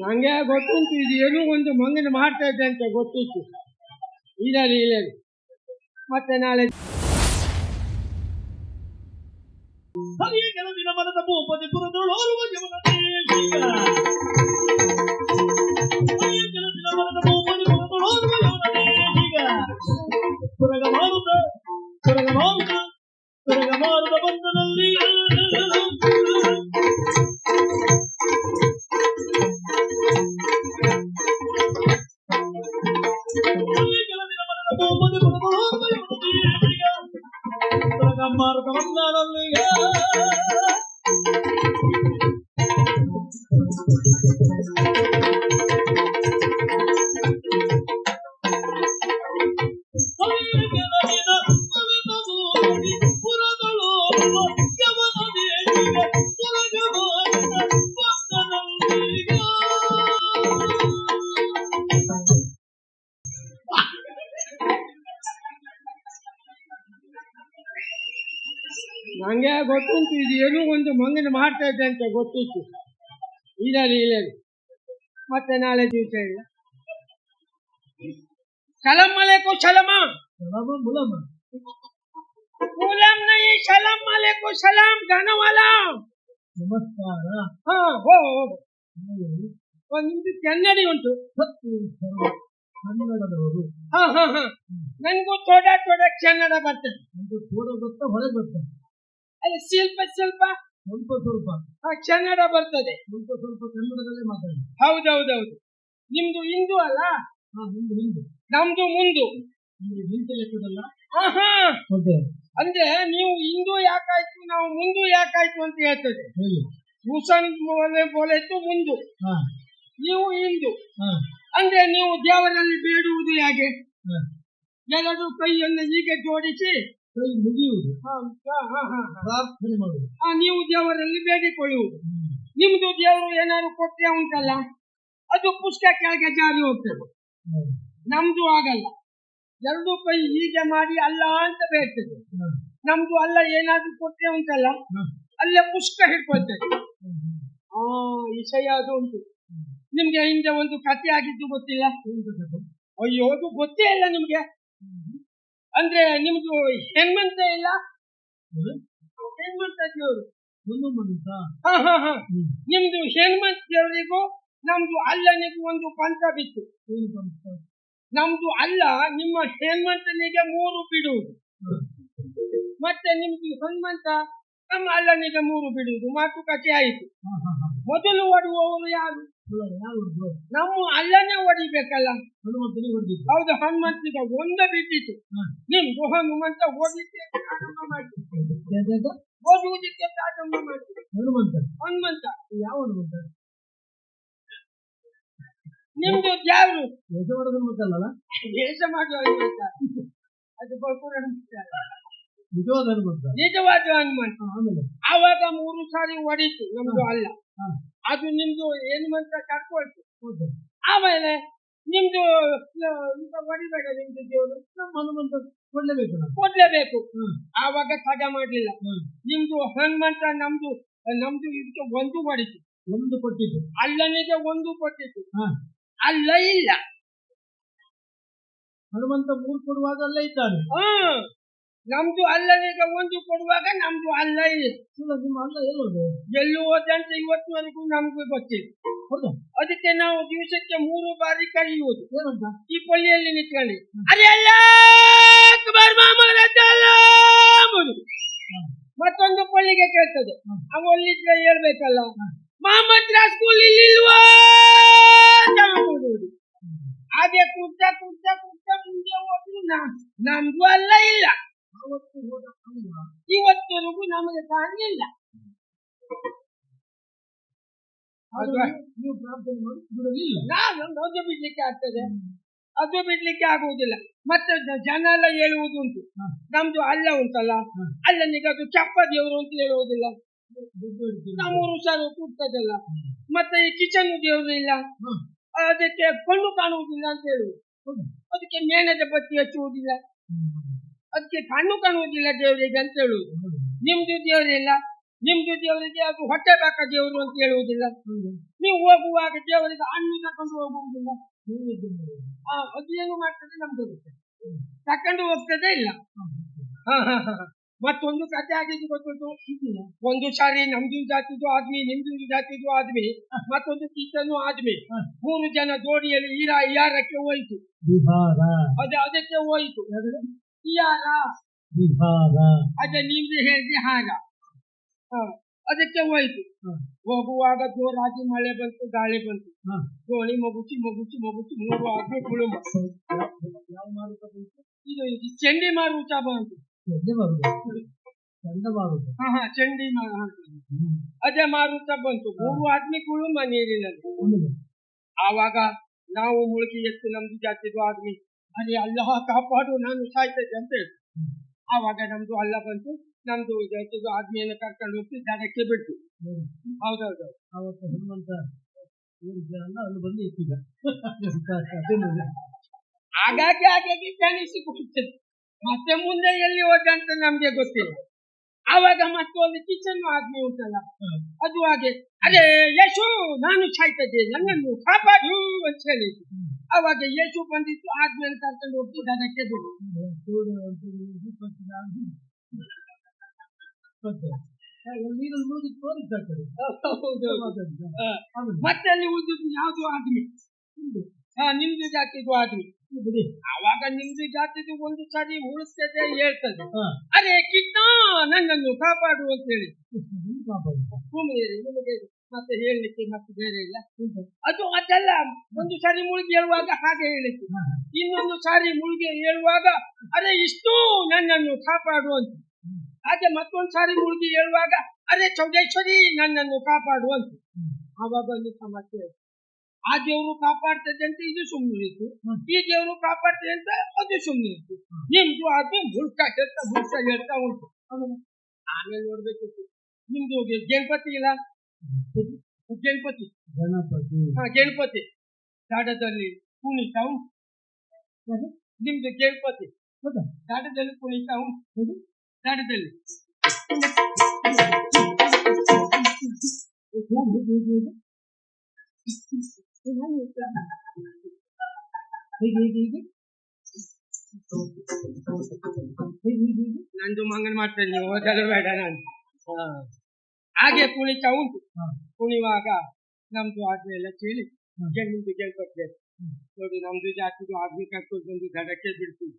ನಂಗೆ ಗೊತ್ತುಂಟು ಇದು ಏನೋ ಒಂದು ಮಂಗನ ಮಾಡ್ತಾ ಅಂತ ಗೊತ್ತಿತ್ತು ಇಲ್ಲ ಇಲ್ಲರಿ. ಮತ್ತೆ ನಾಳೆ gonna leave. ಗೊತ್ತುಂಟು. ಇದು ಏನೋ ಒಂದು ಮಂಗನ ಮಾಡ್ತಾ ಇದ್ದೆ ಅಂತ ಗೊತ್ತಿತ್ತು ಇಲ್ಲರಿ ಇಲ್ಲರಿ. ಮತ್ತೆ ನಾಳೆ ದಿವಸ ಇಲ್ಲ. ಸಲಾಂ ಅಲೈಕು ಸಲಾಮ ಗುಲಾಮ್ ನಹೀ ಸಲಾಂ ಅಲೈಕು ಸಲಾಂ ಗಾನವಾಲ ನಮಸ್ಕಾರ. ಹಾ ಹೋ ನಿಮ್ದು ಕನ್ನಡಿ ಉಂಟು. ಕನ್ನಡದವರು. ಹಾ ಹಾ ಹಾ. ನನ್ಗೂ ಥೋಡ ಥೋಡ ಕನ್ನಡ ಬರ್ತದೆ. ಒಂದು ತೋಡ ಗೊತ್ತ ಹೊರಗೆ ಬರ್ತಾರೆ ಅಲ್ಲಿ ಸ್ವಲ್ಪ ಸ್ವಲ್ಪ ಸ್ವಲ್ಪ ಸ್ವಲ್ಪ. ಕನ್ನಡ ಬರ್ತದೆ. ಸ್ವಲ್ಪ ಸ್ವಲ್ಪ ಕನ್ನಡದಲ್ಲೇ ಮಾತಾಡಿ. ಹೌದೌದೌದು. ನಿಮ್ದು ಹಿಂದೂ ಅಲ್ಲ? ಹಿಂದು ಹಿಂದೆ ಹಿಂದೆ ನಮ್ದು ಮುಂದು. ನಿಂತ ಲೆಕ್ಕದಲ್ಲ? ಅಂದ್ರೆ ನೀವು ಹಿಂದೂ ಯಾಕಾಯ್ತು ನಾವು ಮುಂದು ಯಾಕಾಯ್ತು ಅಂತ ಹೇಳ್ತದೆ. ಹೇಳಿ. ಮುಸನ್ ಬೋಲೆ ಬೋಲೆತ್ತು ಮುಂದು. ಹಾ. ನೀವು ಹಿಂದೂ ಅಂದ್ರೆ ನೀವು ದೇವರಲ್ಲಿ ಬೇಡುವುದು ಹೇಗೆ ಎಲ್ಲರೂ ಕೈಯನ್ನು ಹೀಗೆ ಜೋಡಿಸಿ ಕೈ ಮುಗಿಯುವುದು ಹಾ, ಹಾ, ಹಾ, ಹಾ, ಹಾ. ಪ್ರಾರ್ಥನೆ ಮಾಡುವುದು ನೀವು ದೇವರಲ್ಲಿ ಬೇಡಿಕೊಳ್ಳುವುದು. ನಿಮ್ದು ದೇವರು ಏನಾದ್ರು ಕೊಟ್ಟೆ ಉಂಟಲ್ಲ ಅದು ಪುಸ್ತಕ ಕೆಳಗೆ ಜಾರಿ ಹೋಗ್ತೇವೆ. ನಮ್ದು ಆಗಲ್ಲ ಎರಡು ಕೈ ಹೀಗೆ ಮಾಡಿ ಅಲ್ಲ ಅಂತ ಬೇಡ್ತದೆ. ನಮ್ದು ಅಲ್ಲ ಏನಾದ್ರು ಕೊಟ್ಟೆ ಉಂಟಲ್ಲ. ಅಲ್ಲೇ ಪುಸ್ತಕ ಹಿಡ್ಕೊಳ್ತೇವೆ. ಆ ವಿಷಯ ಅದು ಉಂಟು. ನಿಮ್ಗೆ ಹಿಂದೆ ಒಂದು ಕಥೆ ಆಗಿದ್ದು ಗೊತ್ತಿಲ್ಲ ಅಯ್ಯೋದು ಅಯ್ಯೋ ಅದು ಗೊತ್ತೇ ಇಲ್ಲ ನಿಮ್ಗೆ ಅಂದ್ರೆ ನಿಮ್ದು ಹೆಣ್ಮಂತ ಇಲ್ಲ? ಹೆಣ್ಮಂತ ದೇವರು ನಿಮ್ದು ಹೆಣ್ಮಂತ ದೇವರಿಗೂ ನಮ್ದು ಅಲ್ಲನಿಗೂ ಒಂದು ಪಂಥ ಬಿತ್ತು? ನಮ್ದು ಅಲ್ಲ ನಿಮ್ಮ ಹೆಣ್ಮಂತನಿಗೆ ಮೂರು ಬಿಡುವುದು. ಮತ್ತೆ ನಿಮ್ದು ಹನುಮಂತ ನಮ್ಮ ಅಲ್ಲನಿಗೆ ಮೂರು ಬಿಡುವುದು. ಮಾತುಕತೆ ಆಯಿತು. ಮೊದಲು ಹೊಡುವವರು ಯಾರು? ನಮ್ಮ ಅಲ್ಲನೇ ಹೊಡಿಬೇಕಲ್ಲ ಹನುಮಂತನಿಗೆ ಹೊಡೆದಿದ್ದು ಹೌದು ಹನುಮಂತನಿಗೆ ಒಂದ ಬಿದ್ದಿತ್ತು. ನಿಮ್ದು ಹನುಮಂತ ಓದಿದ್ದೆ ಮಾಡಿ? ಓದುವುದಕ್ಕೆ ಪ್ರಾರಂಭ ಮಾಡಿ ಹನುಮಂತ. ಹನುಮಂತ. ಯಾವ ಹನುಮಂತ? ನಿಮ್ದು ಯಾರು ದೇಶ ಮಾಡೋದು ಹನುಮಂತಲ್ಲ ದೇಶ ಮಾಡುವ ಹನುಮಂತ. ಅದು ಬಕುರ ಹನುಮಂತ. ನಿಜವಾದ ಹನುಮಂತ. ನಿಜವಾದ ಹನುಮಂತ. ಆಮೇಲೆ? ಆವಾಗ ಮೂರು ಸಾರಿ ಹೊಡಿತು ನಮ್ದು ಅಲ್ಲ. ಅದು ನಿಮ್ದು ಹನುಮಂತ ಕರ್ಕೊಳ್ತು ಹೌದು. ಆಮೇಲೆ ನಿಮ್ದು ಈಗ ಹೊಡಿಬೇಡ ನಿಮ್ದು ದೇವರು ನಮ್ಮ ಹನುಮಂತ ಕೊಡ್ಲೇಬೇಕು ಕೊಡ್ಲೇಬೇಕು. ಆವಾಗ ಸಜ ಮಾಡ್ಲಿಲ್ಲ. ನಿಮ್ದು ಹನುಮಂತ ನಮ್ದು ನಮ್ದು ಇದಕ್ಕೆ ಒಂದು ಮಾಡಿತು. ಒಂದು ಕೊಟ್ಟಿದ್ದು. ಅಲ್ಲನಿಗೆ ಒಂದು ಕೊಟ್ಟಿತ್ತು. ಅಲ್ಲ ಇಲ್ಲ. ಹನುಮಂತ ಮೂರು ಕೊಡುವಾಗ ಅಲ್ಲೇ ಇದ್ದಾನೆ. ಹಾ ನಮ್ದು ಅಲ್ಲದೀಗ ಒಂದು ಕೊಡುವಾಗ ನಮ್ದು ಅಲ್ಲ ಇಲ್ಲ ನಿಮ್ಮ ಅಲ್ಲ ಎಲ್ಲೋದು ಎಲ್ಲಿ ಹೋದಂತ ಇವತ್ತಿನವರೆಗೂ ನಮಗೂ ಗೊತ್ತಿಲ್ಲ. ಹೌದು. ಅದಕ್ಕೆ ನಾವು ದಿವಸಕ್ಕೆ ಮೂರು ಬಾರಿ ಕರೆಯುವುದು. ಏನಂತ? ಈ ಪಳ್ಳಿಯಲ್ಲಿ ನಿಂತ್ಕೊಳ್ಳಿ. ಅರೆ ಅಲ್ಲ ಅಂಬುದು. ಮತ್ತೊಂದು ಪಳ್ಳಿಗೆ ಕೇಳ್ತದೆ. ಅವ ಅಲ್ಲಿದ್ರೆ ಹೇಳ್ಬೇಕಲ್ಲ. ಮಹಮ್ಮದ್ ಸ್ಕೂಲ್ ಇಲ್ಲಿಲ್ವಾ? ಕಾಣಲಿಲ್ಲ ನೀವು ಬಿಡಲಿಲ್ಲ ನಾನು ಅದು ಬಿಡ್ಲಿಕ್ಕೆ ಆಗ್ತದೆ ಅದು ಬಿಡ್ಲಿಕ್ಕೆ ಆಗುವುದಿಲ್ಲ ಮತ್ತೆ ಜನ ಎಲ್ಲ ಹೇಳುವುದು ಉಂಟು ನಮ್ದು ಅಲ್ಲ ಉಂಟಲ್ಲ ಅಲ್ಲ ನಿಮಗೆ ಅದು ಚಪ್ಪ ದೇವರು ಅಂತ ಹೇಳುವುದಿಲ್ಲ. ನಮ್ಮೂರು ಸರ್ ಕೂಗ್ತದಲ್ಲ ಮತ್ತೆ ಈ ಕಿಚನ್ ದೇವರು ಇಲ್ಲ ಅದಕ್ಕೆ ಕಣ್ಣು ಕಾಣುವುದಿಲ್ಲ ಅಂತ ಹೇಳುವುದು ಅದಕ್ಕೆ ಮೇಣದ ಬತ್ತಿ ಹಚ್ಚುವುದಿಲ್ಲ ಅದಕ್ಕೆ ಕಣ್ಣು ಕಾಣುವುದಿಲ್ಲ ದೇವರಿಗೆ ಅಂತ ಹೇಳುವುದು ನಿಮ್ದು ದೇವರಿಲ್ಲ ನಿಮ್ದು ದೇವರಿಗೆ ಅದು ಹೊಟ್ಟೆ ಬಾಕ ದೇವರು ಅಂತ ಹೇಳುವುದಿಲ್ಲ. ನೀವು ಹೋಗುವಾಗ ದೇವರಿಗೆ ಹಣ್ಣು ತಕೊಂಡು ಹೋಗುವುದಿಲ್ಲ. ಆ, ಅದು ಏನು ಮಾಡ್ತದೆ? ನಮ್ದು ತಕೊಂಡು ಹೋಗ್ತದೆ ಇಲ್ಲ. ಮತ್ತೊಂದು ಕತೆ ಆಗಿದ್ದು ಗೊತ್ತುಂಟು? ಒಂದು ಸಾರಿ ನಮ್ದು ಜಾತಿದು ಆದ್ಮಿ ನಿಮ್ದು ಜಾತಿದು ಆದ್ಮಿ ಮತ್ತೊಂದು ಕಿತ್ತನು ಆದ್ಮಿ. ಮೂರು ಜನ ಜೋಡಿಯಲ್ಲಿ ಈರ ಇಯಾರಕ್ಕೆ ಹೋಯಿತು. ಅದೇ ಅದಕ್ಕೆ ಹೋಯಿತು. ಇಯಾರ ವಿಭಾಗ ಅದೇ ನಿಮ್ದು ಹೇಳಿದೆ ಹಾಗ ಹ, ಅದಕ್ಕೆ ಹೋಯಿತು ಹ. ಹೋಗುವಾಗ ಜೋರಾಗಿ ಮಳೆ ಬಂತು ಗಾಳಿ ಬಂತು ಹ. ದೋಣಿ ಮಗುಚಿ ಮಗುಚಿ ಮಗುಚಿ ಮೂರು ಆದ್ಮಿ ಕುಳುಮ ಯಾವ ಮಾರುತ ಬಂತು ಇದು ಇದು ಚಂಡಿ ಮಾರುತ ಬಂತು ಚಂದ ಮಾರುತ ಚಂದ ಮಾರುತ ಹಾ ಹಾ ಚಂಡಿ ಮಾರು ಅದೇ ಮಾರುತ ಬಂತು ಮೂರು ಆದ್ಮಿ ಕುಳುಮ ನೀರಿನಲ್ಲಿ ಆವಾಗ ನಾವು ಮುಳುಗಿ ಎತ್ತು ನಮ್ದು ಜಾತಿದು ಆದ್ಮಿ ಅದೇ ಅಲ್ಲ ಕಾಪಾಡು ನಾನು ಸಾಯ್ತದೆ ಅಂತ ಹೇಳ್ತು ಆವಾಗ ನಮ್ದು ಅಲ್ಲ ಬಂತು ನಮ್ದು ಇದು ಆದ್ಮೇಲೆ ಕರ್ಕೊಂಡು ಹೋಗ್ತಿ ದಡಕ್ಕೆ ಬಿಡ್ತು. ಹೌದೌದು. ಅವತ್ತು ಹನುಮಂತ ಅಲ್ಲಿ ಬಂದು ನೋಡಿ. ಹಾಗಾಗಿ ಹಾಗಾಗಿ ಕಾಣಿಸಿಕೊಳ್ಳುತ್ತದೆ ಮತ್ತೆ ಮುಂದೆ ಎಲ್ಲಿ ಹೋದ ಅಂತ ನಮ್ಗೆ ಗೊತ್ತಿಲ್ಲ. ಆವಾಗ ಮತ್ತೊಂದು ಕಿಚನ್ ಆದ್ಮಿ ಉಂಟಲ್ಲ ಅದು ಹಾಗೆ ಅದೇ ಯಶು ನಾನು ಸಾಯ್ತದೆ ನನ್ನನ್ನು ಕಾಪಾಡು ಅಂತ ಹೇಳಿ ಆವಾಗ ಯೇಸು ಬಂದಿತ್ತು ಆದ್ಮೇಲೆ ಕರ್ಕೊಂಡು ಹೋಗ್ತು ದಡಕ್ಕೆ ಬಿಡು. ಮತ್ತೆ ಹಾಗೆ ತೋರಿಸ್ತಾರೆ ಮತ್ತೆ ಅಲ್ಲಿ ಉಳಿದು ಯಾವ್ದು ಆದ್ಮಿ ಹಾ ನಿಮ್ದು ಜಾತಿದು ಆದ್ಮಿ ಅವಾಗ ನಿಮ್ದು ಜಾತಿದು ಒಂದು ಸಾರಿ ಉಳಿಸ್ತದೆ ಹೇಳ್ತದೆ. ಅರೆ ಕಿಟ್ಟ ನನ್ನನ್ನು ಕಾಪಾಡು ಅಂತ ಹೇಳಿ. ಕಾಪಾಡು. ನಿಮಗೆ ಮತ್ತೆ ಹೇಳಲಿಕ್ಕೆ ಮತ್ತೆ ಬೇರೆ ಇಲ್ಲ. ಅದು ಅದೆಲ್ಲ ಒಂದು ಸಾರಿ ಮುಳುಗಿ ಹೇಳುವಾಗ ಹಾಗೆ ಹೇಳಿತ್ತು ಇನ್ನೊಂದು ಸಾರಿ ಮುಳುಗಿ ಹೇಳುವಾಗ ಅರೆ ಇಷ್ಟು ನನ್ನನ್ನು ಕಾಪಾಡು ಅಂತ ಹಾಗೆ ಮತ್ತೊಂದು ಸಾರಿ ಮುಳುಗಿ ಹೇಳುವಾಗ ಅರೆ ಚೌಡೇಶ್ವರಿ ನನ್ನನ್ನು ಕಾಪಾಡು ಅಂತ. ಆವಾಗ ಒಂದು ಸಮಸ್ಯೆ ಆ ದೇವರು ಕಾಪಾಡ್ತದೆ ಅಂತ ಇದು ಸುಮ್ಮನೆ ಇತ್ತು. ಈ ದೇವರು ಕಾಪಾಡ್ತದೆ ಅಂತ ಅದು ಸುಮ್ಮನೆ ಇತ್ತು. ನಿಮ್ದು ಅದು ಬುಡ್ಕ ಹೇಳ್ತಾ ಬುಡ್ಕ ಹೇಳ್ತಾ ಉಂಟು. ಆಮೇಲೆ ನೋಡ್ಬೇಕಿತ್ತು. ನಿಮ್ದು ಗಣಪತಿ ಇಲ್ಲ? ಗಣಪತಿ ಗಣಪತಿ ಹಾ ಗಣಪತಿ ದಾಡದಲ್ಲಿ ಕುಣಿತ ಉಂಟು ಯಾರು? ನಿಮ್ದು ಗಣಪತಿ ಹೌದಾ? ದಾಡದಲ್ಲಿ ಕುಣಿತ ಉಂಟು ಹೌದು? ದಾಡದಲ್ಲಿ ಯಾರು? ಹೇಗೆ, ಹೇಗೆ, ಹೇಗೆ? ಹೇಗೆ, ಹೇಗೆ, ಹೇಗೆ? ಹೇಗೆ, ಹೇಗೆ, ಹೇಗೆ? ನಂದು ಮಂಗನ ಮಾಡ್ತೇನೆ ನೀವು ಓದಲು ಬೇಡ ನಾನು ಹಾ. ಹಾಗೆ ಕುಣಿತಾ ಉಂಟು. ಕುಣಿವಾಗ ನಮ್ದು ಆದ್ಮೇಲೆ ಕೇಳಿ ಗೆಲ್ಪತ್ತೆ ಹ್ಮ್. ನೋಡಿ ನಮ್ದು ಜಾತಿದು ಆದ್ಮಿ ಕರ್ಕೊಂಡು ಬಂದು ದಡಕ್ಕೆ ಬಿಡ್ತು ಇದು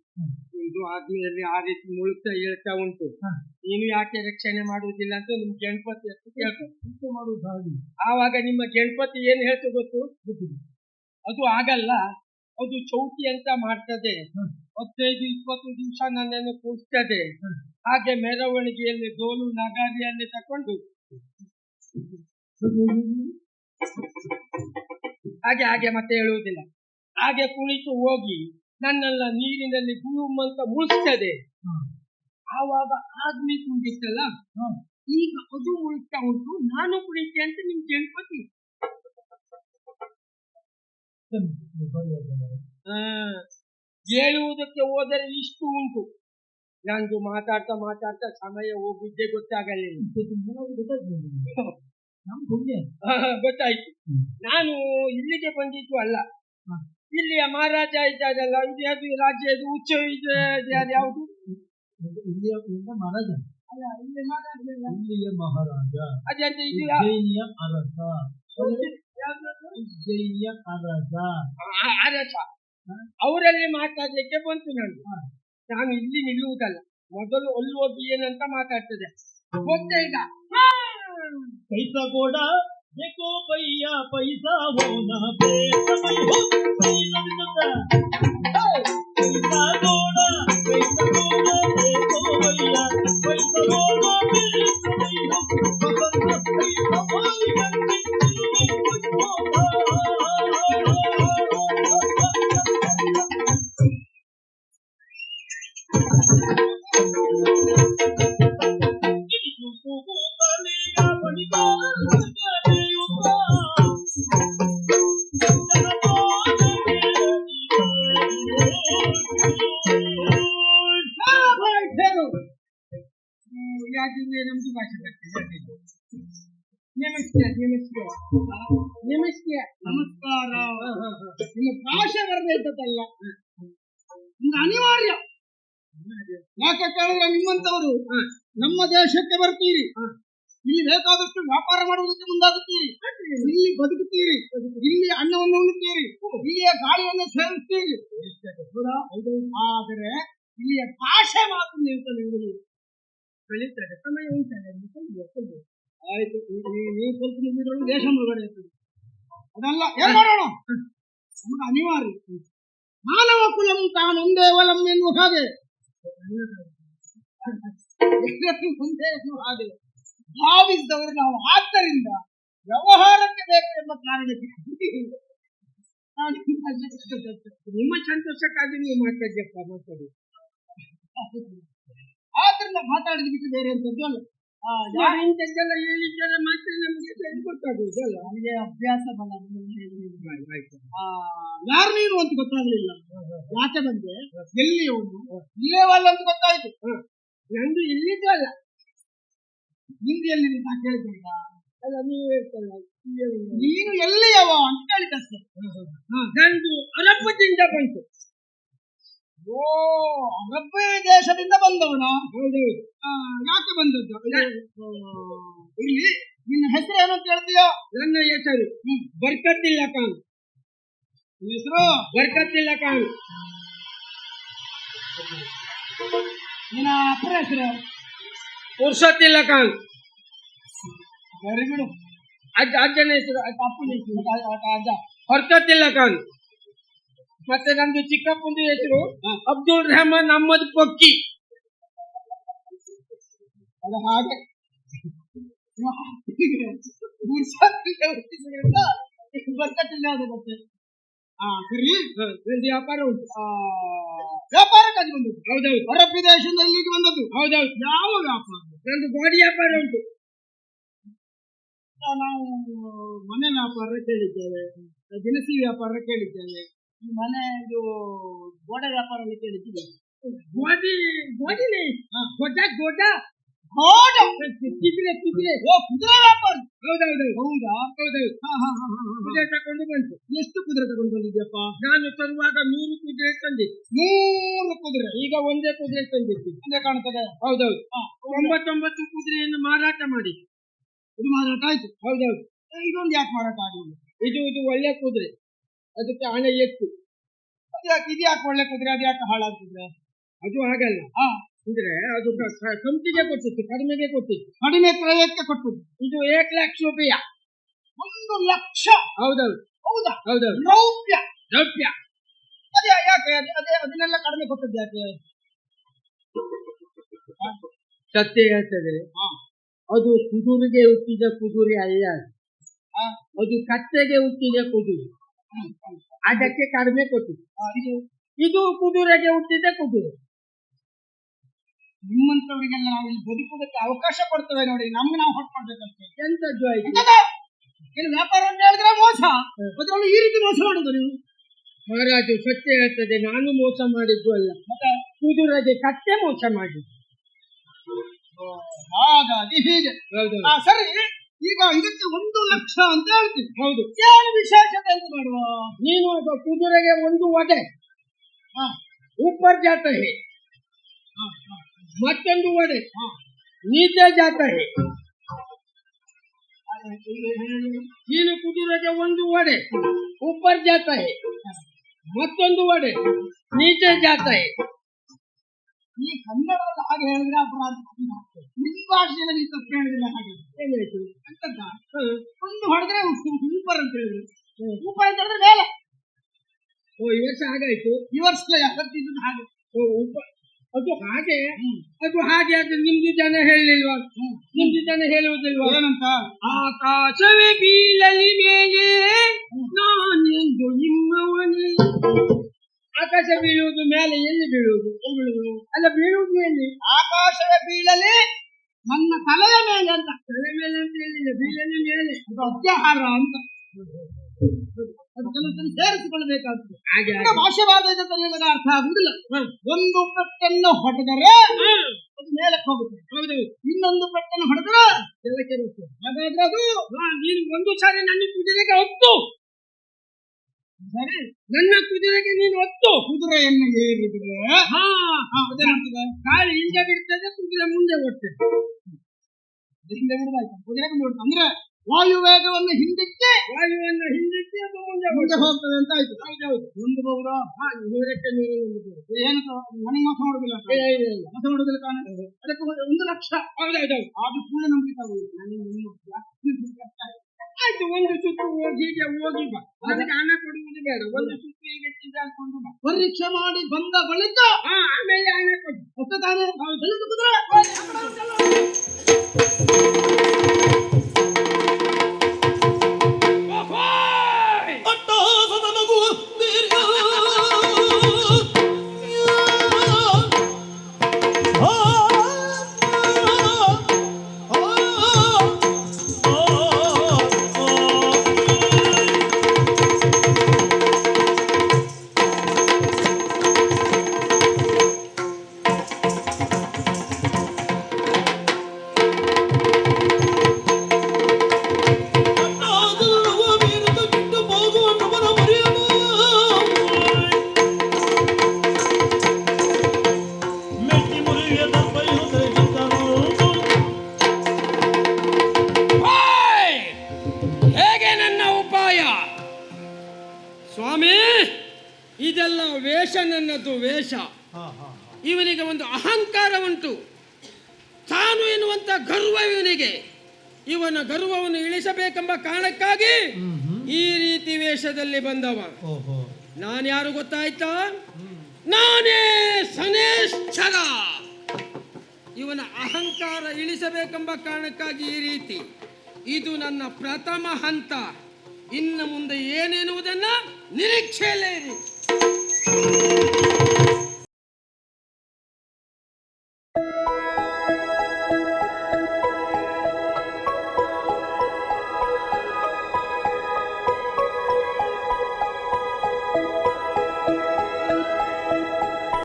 ನಿಮ್ದು ಆದ್ಮಿಯಲ್ಲಿ ಆ ರೀತಿ ಮುಳುಗ್ತಾ ಹೇಳ್ತಾ ಉಂಟು. ನೀನು ಯಾಕೆ ರಕ್ಷಣೆ ಮಾಡುವುದಿಲ್ಲ ಅಂತ ನಿಮ್ ಗಣಪತಿ ಕೇಳ್ತಾರೆ ಹಾಗೆ. ಆವಾಗ ನಿಮ್ಮ ಗಣಪತಿ ಏನ್ ಹೇಳ್ತು ಗೊತ್ತು ಅದು ಆಗಲ್ಲ ಅದು ಚೌಟಿ ಅಂತ ಮಾಡ್ತದೆ. ಹದಿನೈದು ಇಪ್ಪತ್ತು ದಿವಸ ನನ್ನನ್ನು ಕೂಡ್ತದೆ. ಹಾಗೆ ಮೆರವಣಿಗೆಯಲ್ಲಿ ಡೋಲು ನಗಾರಿಯಲ್ಲಿ ತಕೊಂಡು ಹೇಗೆ, ಹೇಗೆ, ಮತ್ತೆ ಹೇಳುವುದಿಲ್ಲ ಹಾಗೆ ಕುಳಿತು ಹೋಗಿ ನನ್ನೆಲ್ಲ ನೀರಿನಲ್ಲಿ ಗುಳುಮಂತ ಮುಳುಗ್ತದೆ. ಆವಾಗ ಆದ್ಮಿ ಕುಣಿತಲ್ಲ ಹಾ. ಈಗ ಅದು ಮುಳುಗ್ತಾ ಉಂಟು ನಾನು ಕುಣಿತೆ ಅಂತ ನಿಮ್. ಆ, ಹೇಳುವುದಕ್ಕೆ ಹೋದರೆ ಇಷ್ಟು ಉಂಟು ನಂದು ಮಾತಾಡ್ತಾ ಮಾತಾಡ್ತಾ ಸಮಯ ಹೋಗಿದ್ದೆ ಗೊತ್ತಾಗಲಿಲ್ಲ. ಗೊತ್ತಾಯ್ತು. ನಾನು ಇಲ್ಲಿಗೆ ಬಂದಿದ್ದು ಅಲ್ಲ. ಇಲ್ಲಿಯ ಮಹಾರಾಜ ಇದ್ದಾರಲ್ಲ ಇದು ಯಾವುದು ರಾಜ್ಯದ ಉಚ್ಚ ಇದು ಯಾವ್ದು ಇಲ್ಲಿಯ ಮಹಾರಾಜ. ಅಲ್ಲ ಇಲ್ಲಿ ಮಹಾರಾಜ ಇಲ್ಲ. ಇಲ್ಲಿಯ ಮಹಾರಾಜ. ಅದೇ ಇದು? ಅರಸ. ಯಾವ್ದು? ಅರಸ. ಅರಸ. ಅವರಲ್ಲಿ ಮಾತಾಡ್ಲಿಕ್ಕೆ ಬಂತು ನಾನು. ನಾನು ಇಲ್ಲಿ ನಿಲ್ಲುವುದಲ್ಲ ಮೊದಲು ಅಲ್ಲಿ ಹೋಗಿ ಏನಂತ ಮಾತಾಡ್ತದೆ ಗೊತ್ತೇ ಈಗ ಹಾ. पैसा घोड़ा देखो भैया पैसा होना पैसा नहीं हो पैसा नहीं होता पैसा घोड़ा पैसा घोड़ा देखो भैया पैसा होना पैसा नहीं हो पसंद पैसा ನಮಸ್ಕಾರ. ನಮಸ್ಕಾರ ನಿಮ್ಮ ಭಾಷೆ ಬರಬೇಕಲ್ಲ ಒಂದು ಅನಿವಾರ್ಯ. ಯಾಕೆ ಕೇಳಿದ್ರೆ ನಿಮ್ಮಂತವರು ನಮ್ಮ ದೇಶಕ್ಕೆ ಬರ್ತೀರಿ ಇಲ್ಲಿ ಬೇಕಾದಷ್ಟು ವ್ಯಾಪಾರ ಮಾಡುವುದಕ್ಕೆ ಮುಂದಾಗುತ್ತೀರಿ. ಇಲ್ಲಿ ಬದುಕುತ್ತೀರಿ. ಇಲ್ಲಿ ಅನ್ನವನ್ನು ಉಣ್ಣುತ್ತೀರಿ. ಇಲ್ಲಿಯ ಗಾಳಿಯನ್ನು ಸೇರಿಸ್ತೀರಿ ಹೌದಾ? ಆದರೆ ಇಲ್ಲಿಯ ಭಾಷೆ ಮಾತ್ರ ನೀವು ಕಲಿತಾರೆ ಸಮಯ ಉಂಟು. ಆಯ್ತು ನೀವು- ಸ್ವಲ್ಪ ನಿಮ್ಮಿದ್ರೊಳಗೆ ದೇಶ ಮುಳುಗಡೆ ಇರ್ತದೆ ಅದಲ್ಲ, ಏನ್ ಮಾಡೋಣ? ನಮಗೆ ಅನಿವಾರ್ಯ. ಮಾನವ ಕುಲಂ ತಾನೊಂದೇ ವಲಂ ಎನ್ನುವ ಒಂದೇ ಎನ್ನುವ ಹಾಗೆ. ಭಾವಿಸಿದವರು ನಾವು ಆದ್ದರಿಂದ ವ್ಯವಹಾರಕ್ಕೆ ಬೇಕು ಎಂಬ ಕಾರಣಕ್ಕೆ. ನಿಮ್ಮ ಸಂತೋಷಕ್ಕಾಗಿ ನೀವು ಮಾತಾಡ್ಯಪ್ಪ ಮಾತಾಡಿ. ಆದ್ರಿಂದ ಮಾತಾಡಿದ ಬೇರೆ ಅಂತದ್ದು ಅಲ್ಲ. ಇಂಥದ್ದೆಲ್ಲ ಹೇಳಿದ್ದಾರೆ ಮಾತ್ರ ನಮ್ಗೆ ಸರಿ ಗೊತ್ತಾಗುವುದು ಅಲ್ಲ. ನನಗೆ ಅಭ್ಯಾಸ ಬಲ ನಿಮ್ಮಲ್ಲಿ ಹೇಳಿ ಹೇಳಿ. ಆ, ಯಾರು ನೀನು ಅಂತ ಗೊತ್ತಾಗ್ಲಿಲ್ಲ. ಯಾಕೆ ಬಂದೆ? ಎಲ್ಲಿ ಅವನು? ಇಲ್ಲೇ ಅಲ್ಲ ಅಂತ ಗೊತ್ತಾಯ್ತು. ನಂದು ಇಲ್ಲಿದ್ದು ಅಲ್ಲ. ಹಿಂದಿಯಲ್ಲಿ ನಾ ಕೇಳಿದ್ದಿಲ್ಲ ಅಲ್ಲ ನೀವು ಹೇಳ್ತಲ್ಲ. ನೀನು ಎಲ್ಲಿಯವ ಅಂತ ಕೇಳಿದಷ್ಟೇ ನಂದು ಅರಬ್ಬದಿಂದ ಬಂತು. ಓ ಅರಬ್ಬ ದೇಶದಿಂದ ಬಂದವನ? ಹೌದು. ಯಾಕೆ ಬಂದದ್ದು? ಇಲ್ಲಿ ನಿನ್ನ ಹೆಸರು ಏನು ಅಂತ ಹೇಳ್ತೀಯ? ನನ್ನ ಹೆಸರು. ಬರ್ಕತ್ತಿಲ್ಲ ಕಾನ್ ಹೆಸರು? ಬರ್ಕತ್ತಿಲ್ಲ ಕಾನ್ ನಿನ್ನ ಅಪ್ಪರ ಹೆಸರು? ಪುರುಷತ್ತಿಲ್ಲ ಕಾನ್ ಸರಿ ಬಿಡು. ಅಜ್ಜ ಅಜ್ಜನ ಹೆಸರು ಆ ಅಜ್ಜ. ಹೊರ್ಕತ್ತಿಲ್ಲ ಖಾನ್ ಮತ್ತೆ ನಮ್ದು ಚಿಕ್ಕಪ್ಪಂದು ಹೆಸರು ಅಬ್ದುಲ್ ರೆಹಮಾನ್ ಅಹಮದ್ ಪೊಕ್ಕಿ. ಅದು ಹಾಗೆ. ಬರ್ಕಟ್ಟಿಲ್ಲ ಅದು ಮತ್ತೆ? ಆ ಸರಿ. ವ್ಯಾಪಾರ ಉಂಟು. ವ್ಯಾಪಾರಕ್ಕಾಗಿ ಬಂದದ್ದು. ಹೌದೌದು. ಹೊರ ಪ್ರದೇಶದಿಂದ ಇಲ್ಲಿಗೆ ಬಂದದ್ದು. ಹೌದೌದು. ಯಾವ ವ್ಯಾಪಾರ? ನಂದು ಗೋಡಿ ವ್ಯಾಪಾರ ಉಂಟು. ನಾವು ಮನೆ ವ್ಯಾಪಾರ ಕೇಳಿದ್ದೇವೆ. ದಿನಸಿ ವ್ಯಾಪಾರ ಕೇಳಿದ್ದೇವೆ. ಈ ಮನೆ ಇದು ಗೋಡೆ ವ್ಯಾಪಾರ ಅಂತ ಕೇಳಿದ್ದೀವಿ ಗೋಡಿ ಗೋಧಿ ಗೋಡ ದೊಡ್ಡ ಗೋಡ ಕುದುರೆ ಕುದುರೆ ಓ ಕುದುರೆ ವ್ಯಾಪಾರ. ಹೌದೌದು. ಹೌದಾ? ಹೌದೌದು ಕುದುರೆ ಬಂತು ಎಷ್ಟು ಕುದುರೆ ತಗೊಂಡು ಬಂದಿದ್ಯಪ್ಪ? ನಾನು ತರುವಾಗ ನೂರು ಕುದುರೆ ತಂದೆ. ನೂರು ಕುದುರೆ. ಈಗ ಒಂದೇ ಕುದುರೆ ತಂದಿದ್ದು. ಅಂದ್ರೆ ಕಾಣ್ತದೆ. ಹೌದೌದು. ಹೌದು ತೊಂಬತ್ತೊಂಬತ್ತು ಕುದುರೆಯನ್ನು ಮಾರಾಟ ಮಾಡಿ. ಇದು ಮಾರಾಟ ಆಯ್ತು? ಹೌದೌದು. ಇದೊಂದು ಯಾಕೆ ಮಾರಾಟ ಆಗಲಿಲ್ಲ ಇದು ಇದು ಒಳ್ಳೆ ಕುದುರೆ. ಅದಕ್ಕೆ ಹಣ ಎಷ್ಟು ಅದು ಯಾಕೆ ಇದು ಯಾಕೆ ಒಳ್ಳೆ ಕುದುರೆ? ಅದು ಯಾಕೆ ಹಾಳಾಗ್ತಿದ್ರೆ? ಅದು ಹಾಗಲ್ಲ. ಅಂದ್ರೆ ಅದು ಕಂತಿಗೆ ಕೊಟ್ಟಿತ್ತು ಕಡಿಮೆಗೆ ಕೊಟ್ಟಿತ್ತು. ಕಡಿಮೆ ಕ್ರಯಕ್ಕೆ ಕೊಟ್ಟು ಇದು ಏಕ್ ಲಕ್ಷ ರೂಪಾಯ ಒಂದು ಲಕ್ಷ. ಹೌದೌದು. ಹೌದಾ? ಹೌದೌದು. ರೌಪ್ಯ. ರೌಪ್ಯ. ಅದೇ ಯಾಕೆ ಅದೇ ಅದೇ ಅದನ್ನೆಲ್ಲ ಕಡಿಮೆ ಕೊಟ್ಟದ್ದು ಯಾಕೆ? ಸತ್ಯ ಹೇಳ್ತದೆ. ಅದು ಕುದುರೆಗೆ ಹುಟ್ಟಿದ ಕುದುರೆ ಅಲ್ಲ. ಆ ಅದು ಕತ್ತೆಗೆ ಹುಟ್ಟಿದ ಕುದುರೆ. ಅದಕ್ಕೆ ಕಡಿಮೆ ಕೊಟ್ಟು. ಇದು ಕುದುರೆಗೆ ಹುಟ್ಟಿದ್ದೆ ಕುದುರೆ. ನಿಮ್ಮಂತವರಿಗೆಲ್ಲ ನಾವು ಇಲ್ಲಿ ಬದುಕುವುದಕ್ಕೆ ಅವಕಾಶ ಕೊಡ್ತೇವೆ ನೋಡಿ. ನಮ್ಗೆ ನಾವು ಹೊಟ್ಕೊಳ್ಬೇಕಷ್ಟೇ ಎಂತದ್ದು ಆಯ್ತು? ಏನು ವ್ಯಾಪಾರ ಅಂತ ಹೇಳಿದ್ರೆ ಮೋಸ? ಅದರಲ್ಲೂ ಈ ರೀತಿ ಮೋಸ ಮಾಡುದು ನೀವು? ಮಹಾರಾಜು ಸತ್ಯ ಹೇಳ್ತದೆ. ನಾನು ಮೋಸ ಮಾಡಿದ್ದು ಅಲ್ಲ. ಮತ್ತೆ? ಕುದುರೆಗೆ ಕತ್ತೆ ಮೋಸ ಮಾಡಿದ್ದು. ಹಾಗಾಗಿ ಹೀಗೆ. ಸರಿ. ಈಗ ಇದಕ್ಕೆ ಒಂದು ಲಕ್ಷ ಅಂತ ಹೇಳ್ತೀನಿ. ಹೌದು. ಏನು ವಿಶೇಷತೆ ಅಂತ ಮಾಡುವ ನೀನು ಕುದುರೆಗೆ ಒಂದು ಒಡೆ ಉಪ್ಪರ್ ಜಾತಹಿ ಮತ್ತೊಂದು ಒಡೆ ನೀತೆ ಜಾತಹಿ ನೀನು ಕುದುರೆಗೆ ಒಂದು ಒಡೆ ಉಪ್ಪರ್ ಜಾತಹಿ ಮತ್ತೊಂದು ಒಡೆ ಜಾತ ಹೇ ಈ ಕನ್ನಡದಲ್ಲಿ ಹಾಗೆ ಹೇಳಿದ್ರೆ ಅಪರಾಧ ನಿಮ್ಮ ಭಾಷೆಯಲ್ಲಿ ನೀವು ತಪ್ಪು ಹೇಳಿದ್ರೆ ಹಾಗೆ. ಏನಾಯ್ತು? ಅಂತದ್ದ? ಒಂದು ಹೊಡೆದ್ರೆ ಸೂಪರ್ ಅಂತ ಹೇಳಿದ್ರು. ಸೂಪರ್ ಅಂತ ಹೇಳಿದ್ರೆ ಮೇಲೆ. ಓ ಈ ವರ್ಷ ಹಾಗಾಯ್ತು? ಈ ವರ್ಷ ಯಾವತ್ತಿದ್ದು ಹಾಗೆ. ಓ ಅದು ಹಾಗೆ? ಅದು ಹಾಗೆ ಅದು ನಿಮ್ದು ಜನ ಹೇಳಲಿಲ್ವಾ ನಿಮ್ದು ಜನ ಹೇಳುವುದಿಲ್ವಾ? ಏನಂತ? ಆಕಾಶವೇ ಬೀಳಲಿ ಮೇಲೆ. ನಾನೆಂದು ನಿಮ್ಮವನೇ. ಆಕಾಶ ಬೀಳುವುದು ಮೇಲೆ ಎಲ್ಲಿ ಬೀಳುವುದು? ಎಲ್ಲಿ ಬೀಳುವುದು? ಅಲ್ಲ ಬೀಳುವುದು ಎಲ್ಲಿ ಆಕಾಶವೇ ಬೀಳಲಿ ನನ್ನ ತಲೆಯ ಮೇಲೆ ಅಂತ. ತಲೆ ಮೇಲೆ ಅಂತ ಹೇಳಿಲ್ಲ ಬೀಳಲಿ ಮೇಲೆ. ಅದು ಅತ್ಯಾಹಾರ ಅಂತ. ಅದು ಸೇರಿಸಿಕೊಳ್ಳಬೇಕಾಗ್ತದೆ. ಹಾಗೆ ಈಗ ಭಾಷೆ ಬಾಧೆ ನಿಮಗೆ ಅರ್ಥ ಆಗುವುದಿಲ್ಲ. ಒಂದು ಪೆಟ್ಟನ್ನು ಹೊಡೆದರೆ ಅದು ಮೇಲಕ್ಕೆ ಹೋಗುತ್ತೆ. ಹೌದು. ಇನ್ನೊಂದು ಪೆಟ್ಟನ್ನು ಹೊಡೆದ್ರೆ ಎಲ್ಲಕ್ಕೆ ಗೊತ್ತು ಹಾಗಾದ್ರೆ ಅದು ನೀನು ಒಂದು ಸಾರಿ ನನ್ನ ಕುದುರೆಗೆ ಹೊತ್ತು. ಸರಿ. ನನ್ನ ಕುದುರೆಗೆ ನೀನು ಒತ್ತು. ಕುದುರೆಯನ್ನು ಏರಿದ್ರೆ ಹಾ ಗಾಳಿ ಹಿಂದೆ ಬಿಡ್ತದೆ ಕುದುರೆ ಮುಂದೆ ಓಡ್ತದೆ ಹಿಂದೆ ಬಿಡಬೇಕು ಕುದುರೆಗೆ ನೋಡ್ತು ಅಂದ್ರೆ ವಾಯುವೇಗವನ್ನು ಹಿಂದಕ್ಕೆ ವಾಯುವನ್ನು ಹಿಂದಿಕ್ಕೆ ಅದು ಮುಂದೆ ಮುಂದೆ ಹೋಗ್ತದೆ. ಅಂತ ಆಯ್ತು. ಹೌದೌದು ಹೊಂದಬಹುದಾ ಹಾ ನೂರಕ್ಕೆ ನೂರು. ಏನು ನನಗೆ ಮೋಸ ಮಾಡುದಿಲ್ಲ. ಮೋಸ ಮಾಡುದಿಲ್ಲ ತಾನೆ? ಅದಕ್ಕೆ ಒಂದು- ಒಂದು ಲಕ್ಷ. ಹೌದೌದು ಅದು ಕೂಡ ನಂಬಿಕೆ ಆಗುದಿಲ್ಲ. ನನಗೆ ನಿಮ್ಮ. ಆಯ್ತು ಒಂದು ಸುತ್ತು ಹೋಗಿ ಹೀಗೆ ಹೋಗಿ ಬಾ ಅದಕ್ಕೆ ಹಣ ಕೊಡುವುದು ಬೇಡ. ಒಂದು ಸುತ್ತು ಹೀಗೆ ಚಿಂತಾಡ್ಕೊಂಡು ಬಾ. ಪರೀಕ್ಷೆ ಮಾಡಿ ಬಂದ ಬಳಿಕ ಆಮೇಲೆ ಹಣ ಕೊಡು. ಅಷ್ಟೇ ತಾನೆ ಬಂದವ ನಾನ್ ಯಾರು ಗೊತ್ತಾಯ್ತಾ? ನಾನೇ ಸನೇಶ್ಚರ ಇವನ ಅಹಂಕಾರ ಇಳಿಸಬೇಕೆಂಬ ಕಾರಣಕ್ಕಾಗಿ ಈ ರೀತಿ. ಇದು ನನ್ನ ಪ್ರಥಮ ಹಂತ. ಇನ್ನು ಮುಂದೆ ಏನೆನ್ನುವುದನ್ನ ನಿರೀಕ್ಷೆಯಲ್ಲೇ ಇರಿ.